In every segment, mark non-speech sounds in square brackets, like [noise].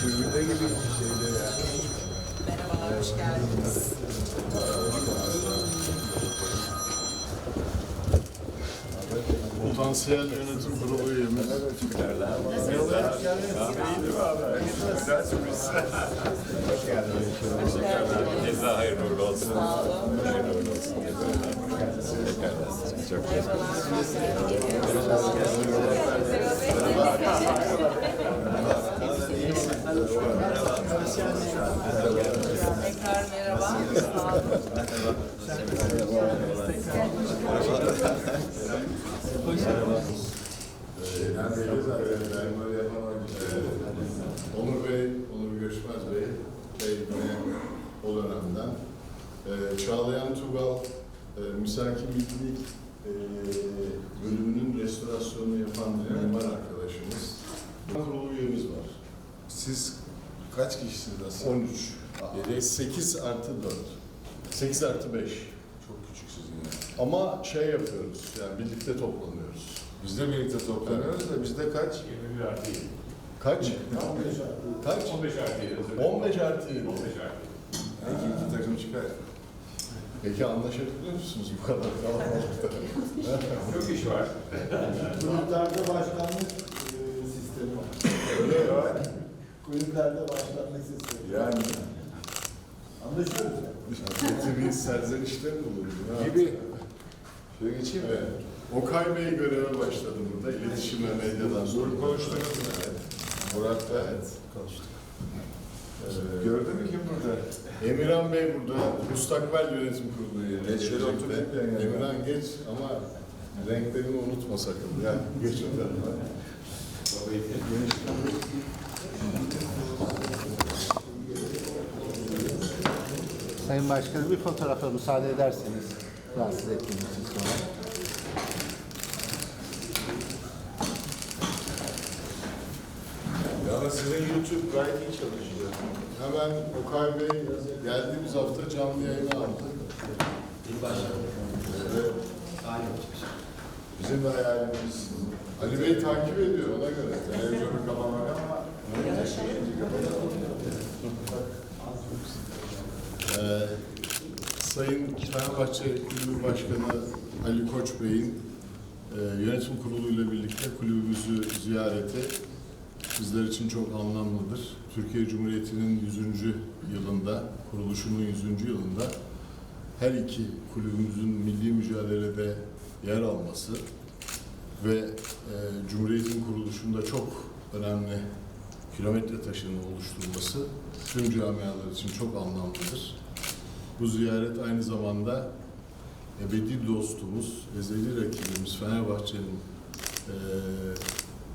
Sürgüne gibi ya. Merhabalar, hoş geldiniz. Potansiyel yönetim kurulu üyemiz. Ceza hayırlı uğurlu olsun. Sağ olun. Hayırlı uğurlu olsun. Çok Tekrar merhaba. Sağ olun. Ee, Onur Bey, Onur Göçmez Bey, Bey yine o dönemden. Ee, Çağlayan Tugal, e, Misaki Milli e, bölümünün restorasyonunu yapan mimar arkadaşımız. Kurulu üyemiz var. Siz kaç kişisiniz aslında? 13. Yedi, 8 artı 4. 8 artı 5. Çok küçük sizin yani. Ama şey yapıyoruz, yani birlikte toplanıyoruz. Biz de birlikte toplanıyoruz da bizde kaç? 21 artı 7. Kaç? Kaç? 15 artı 7. özür dilerim. 15 artı 7. 15 artı Belki iki takım çıkar. Peki anlaşabiliyor musunuz bu kadar kalabalıkta? 7. [laughs] Çok iş var. [laughs] Kulüplerde başkanlık e, sistemi var. Öyle ya. Kulüplerde başkanlık sistemi. Yani Anlaşıyoruz ya. Kötü bir serzenişte mi bulundun? gibi. Şöyle geçeyim mi? Evet. Okay Bey göreve başladı burada. İletişim ve medyadan sonra. Konuştunuz mu? Murat da. Evet. Konuştuk. Ee, Gördün mü kim burada? Emirhan Bey burada. Mustakbel Yönetim Kurulu üyeliği. Geç şöyle otur. Emirhan geç ama renklerini unutma sakın. Ya, geç o tarafa. Sayın Başkanım bir fotoğrafa müsaade ederseniz rahatsız ettiğiniz için sonra. Sizin YouTube gayet iyi çalışıyor. Hemen Okay Bey geldiğimiz hafta canlı yayına aldı. Evet. Bizim de hayalimiz Ali Bey takip ediyor ona göre. televizyonu kapamak ama Ee, Sayın Fenerbahçe Kulübü Başkanı Ali Koç Bey'in e, yönetim kurulu ile birlikte kulübümüzü ziyareti bizler için çok anlamlıdır. Türkiye Cumhuriyeti'nin 100. yılında, kuruluşunun 100. yılında her iki kulübümüzün milli mücadelede yer alması ve e, Cumhuriyet'in kuruluşunda çok önemli kilometre taşını oluşturması tüm camialar için çok anlamlıdır. Bu ziyaret aynı zamanda ebedi dostumuz, ezeli rakibimiz Fenerbahçe'nin e,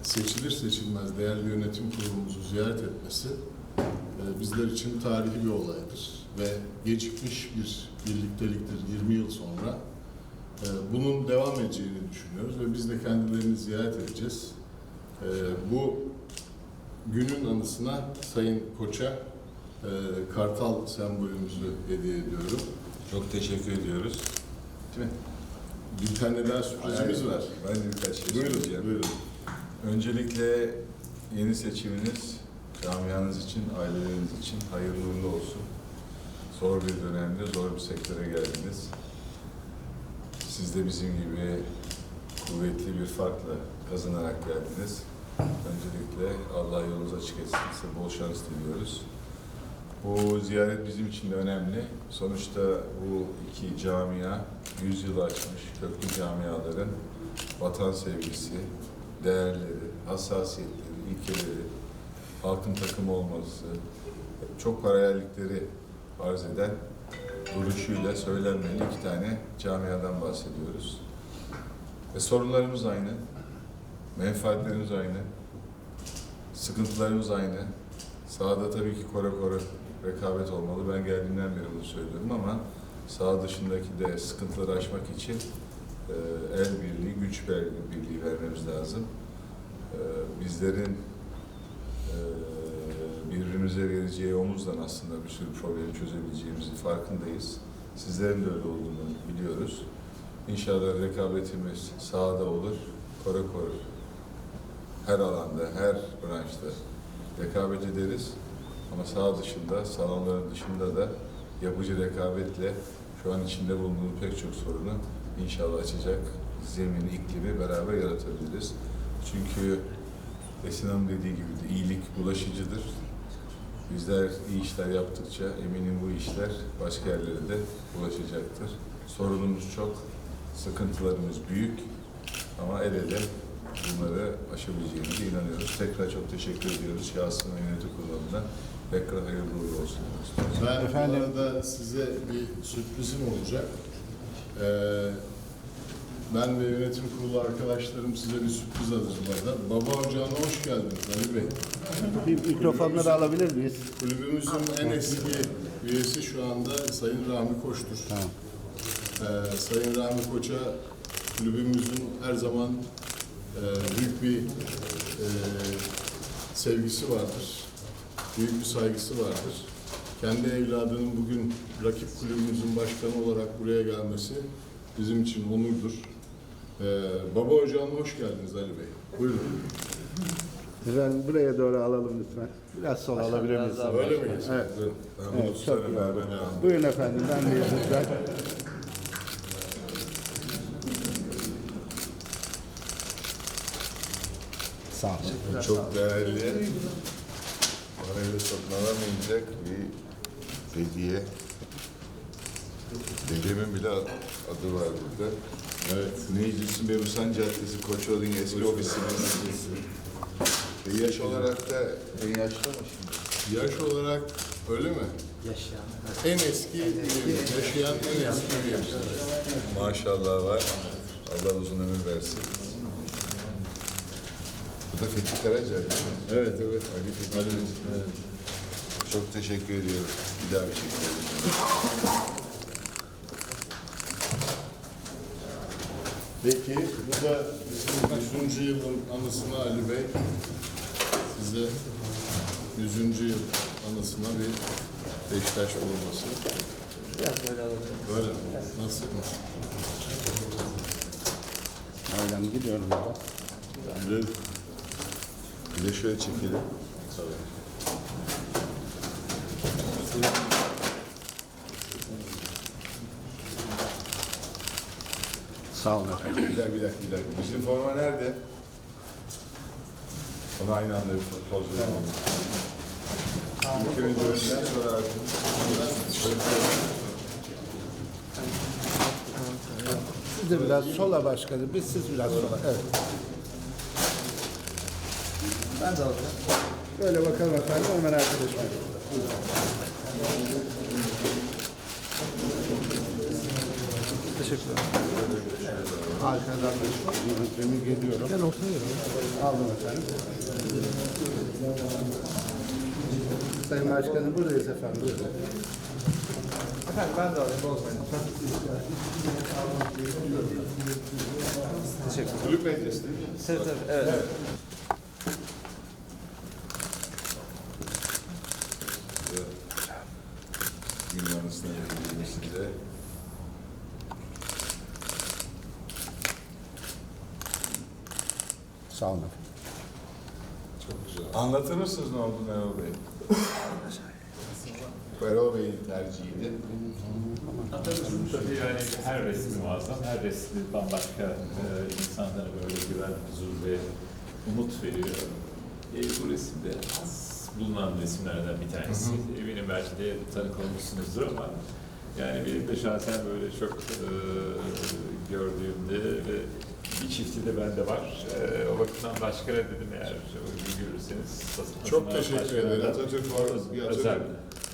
seçilir seçilmez değerli yönetim kurulumuzu ziyaret etmesi e, bizler için tarihi bir olaydır ve gecikmiş bir birlikteliktir 20 yıl sonra. E, bunun devam edeceğini düşünüyoruz ve biz de kendilerini ziyaret edeceğiz. E, bu günün anısına Sayın Koç'a e, kartal sembolümüzü hediye ediyorum. çok teşekkür ediyoruz. Değil mi? Bir tane daha sürprizimiz var. Ben de birkaç şey Buyurun, buyurun. Öncelikle yeni seçiminiz camianız için, aileleriniz için hayırlı uğurlu olsun. Zor bir dönemde, zor bir sektöre geldiniz. Siz de bizim gibi kuvvetli bir farkla kazanarak geldiniz. Öncelikle Allah yolunuzu açık etsin. Size bol şans diliyoruz. Bu ziyaret bizim için de önemli. Sonuçta bu iki camia, yüzyılı açmış köklü camiaların vatan sevgisi, değerleri, hassasiyetleri, ilkeleri, halkın takımı olması, çok paralellikleri arz eden duruşuyla söylenmeli iki tane camiadan bahsediyoruz. Ve sorunlarımız aynı, menfaatlerimiz aynı, sıkıntılarımız aynı. Sahada tabii ki kora kora rekabet olmalı. Ben geldiğimden beri bunu söylüyorum ama saha dışındaki de sıkıntıları aşmak için e, el birliği, güç birliği vermemiz lazım. E, bizlerin e, bir birbirimize vereceği omuzdan aslında bir sürü problemi çözebileceğimizin farkındayız. Sizlerin de öyle olduğunu biliyoruz. İnşallah rekabetimiz sahada olur, kora kor. Her alanda, her branşta rekabet ederiz. Ama saha dışında, salonların dışında da yapıcı rekabetle şu an içinde bulunduğumuz pek çok sorunu inşallah açacak zemin, iklimi beraber yaratabiliriz. Çünkü Esin Hanım dediği gibi de iyilik bulaşıcıdır. Bizler iyi işler yaptıkça eminim bu işler başka yerlere de bulaşacaktır. Sorunumuz çok, sıkıntılarımız büyük ama el ele bunları aşabileceğimize inanıyoruz. Tekrar çok teşekkür ediyoruz şahsına yönetim kuruluna. Tekrar hayırlı uğurlu olsun. Ben Efendim? bu size bir sürprizim olacak. Ee, ben ve yönetim kurulu arkadaşlarım size bir sürpriz hazırladı. Baba Ocağı'na hoş geldiniz Ali Bey. Bir mikrofonları alabilir miyiz? Kulübümüzün en eski üyesi şu anda Sayın Rahmi Koç'tur. Tamam. Ee, Sayın Rahmi Koç'a kulübümüzün her zaman e, büyük bir e, sevgisi vardır. Büyük bir saygısı vardır. Kendi evladının bugün rakip kulübümüzün başkanı olarak buraya gelmesi bizim için onurdur. Ee, Baba Ocağı'na hoş geldiniz Ali Bey. Buyurun. Efendim buraya doğru alalım lütfen. Biraz sol alabilir miyiz? Öyle mi geçsin? Evet. Ben Evet, çok iyi beraber oldu. Buyurun efendim, ben de lütfen. Sağ olun. Çok değerli, parayla satın alamayacak bir hediye. Dedemin bile adı var burada. Evet, Necdet'in Berusan Caddesi Koçoğlu'nun eski ofisimiz. Ve yaş olarak da en yaşlı mı şimdi? Yaş olarak öyle mi? Yaşayan. En eski yaşayan en eski üyemiz. Maşallah var. Allah uzun ömür versin. Da Fethi Karaca. Evet, evet. Ali Fethi Karaca. Çok teşekkür ediyorum. Bir daha bir şey. Peki, bu da bizim 100. yılın anısına Ali Bey, size 100. yıl anısına bir Beşiktaş forması. Böyle mi? Nasıl? Aynen gidiyorum burada. Bir de, şöyle çekelim. Sağ olun efendim. Bir dakika, bir dakika, bir dakika. Bizim forma nerede? Onu aynı anda bir poz verelim. İlk önce önden sonra artık. Siz de biraz sola başkanım, biz siz biraz sola. Evet. Ben de alacağım. Böyle bakalım efendim, Ömer arkadaşım. Teşekkür ederim. Arkadan da yönetmeni geliyorum. Gel ortaya Aldım efendim. Sayın Başkanım buradayız efendim. Buyurun. Kulüp medyası değil mi? Yunanistan'a gidilmesinde Sağ olun. Çok güzel. Anlatır mısınız ne oldu Erol Bey? [laughs] Erol Bey'in tercihiydi. Tabii yani her resmi muazzam, her resmi bambaşka e, insanlara böyle güven, huzur ve umut veriyor. E, bu resimde az bulunan resimlerden bir tanesi. Eminim belki de tanık olmuşsunuzdur ama yani benim de şahsen böyle çok e, gördüğümde ve bir çifti de bende var. E, o bakımdan başka dedim eğer görürseniz. Çok teşekkür ederim. Atatürk. Atatürk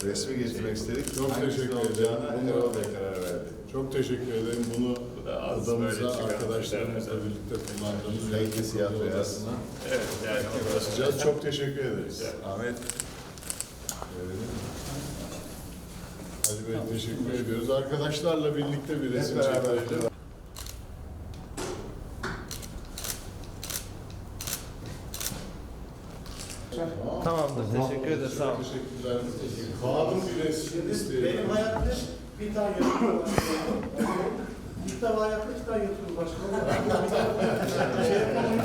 resmi getirmek istedik. Çok teşekkür ederim. Bey karar verdi. Çok teşekkür ederim. Bunu Adamıza, çıkan arkadaşlarımızla birlikte kullandığımız Renkli siyah kurulu beyaz. odasına Evet yani basacağız. Çok teşekkür ederiz. Ahmet. Ali Bey teşekkür ediyoruz. Arkadaşlarla birlikte bir resim çekelim. Tamamdır. Teşekkür ederiz. Sağ olun. Teşekkürler. Kanun bir resim. Benim hayatta bir tane var. [laughs] İlk defa hayatta iki tane yatırım başkanı. Şey yapalım.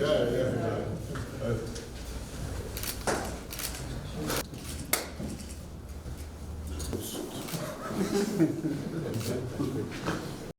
Gel, [laughs] gel, gel. Evet.